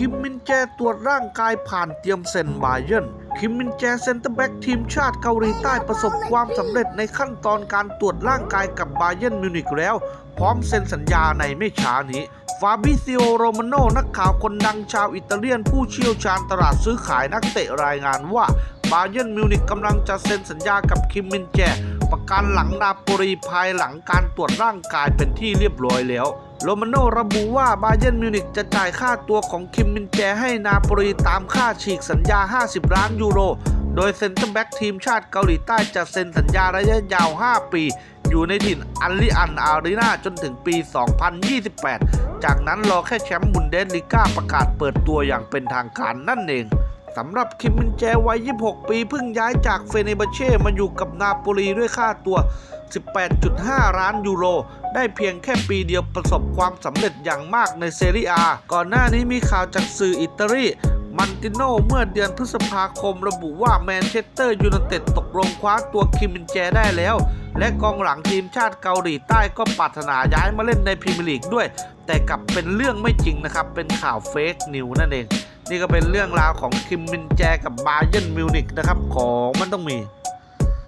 คิมมินแจตรวจร่างกายผ่านเตรียมเซ็นบาเยนคิมมินแจเซนเตอร์แบ็กทีมชาติเกาหลีใต้ประสบความสำเร็จในขั้นตอนการตรวจร่างกายกับบาเยนมิวนิกแล้ว พร้อมเซ็นสัญญาในไม่ช้านี้ฟาบิซิโอโรมาโนนักข่าวคนดังชาวอิตาเลียนผู้เชี่ยวชาญตลาดซื้อขายนักเตะรายงานว่าบาเยนมิวนิกกำลังจะเซ็นสัญญากับคิมมินแจประกันหลังนาโปลีภายหลังการตรวจร่างกายเป็นที่เรียบร้อยแล้ว โรมาโนระบุว่าบาเยิร์นมิวนิกจะจ่ายค่าตัวของคิมมินแจให้นาโปลีตามค่าฉีกสัญญา 50 ล้านยูโร โดยเซ็นเตอร์แบ็กทีมชาติเกาหลีใต้จะเซ็นสัญญาระยะยาว 5 ปี อยู่ในถิ่นอัลลิอันอารีนาจนถึงปี 2028 จากนั้นรอแค่แชมป์บุนเดสลิก้าประกาศเปิดตัวอย่างเป็นทางการนั่นเองสำหรับคิมมินแจวัย 26 ปีเพิ่งย้ายจากเฟเนเบเช่มาอยู่กับนาโปลีด้วยค่าตัว 18.5 ล้านยูโร ได้เพียงแค่ปีเดียวประสบความสำเร็จอย่างมากในเซเรียอา ก่อนหน้านี้มีข่าวจากสื่ออิตาลีมันติโนเมื่อเดือนพฤษภาคมระบุว่าแมนเชสเตอร์ยูไนเต็ดตกลงคว้าตัวคิมินแจได้แล้ว และกองหลังทีมชาติเกาหลีใต้ก็ปรารถนาย้ายมาเล่นในพรีเมียร์ลีกด้วย แต่กลับเป็นเรื่องไม่จริงนะครับ เป็นข่าวเฟกนิวนั่นเอง นี่ก็เป็นเรื่องราวของคิมมินแจกับบาเยิร์นมิวนิกนะครับของมันต้องมี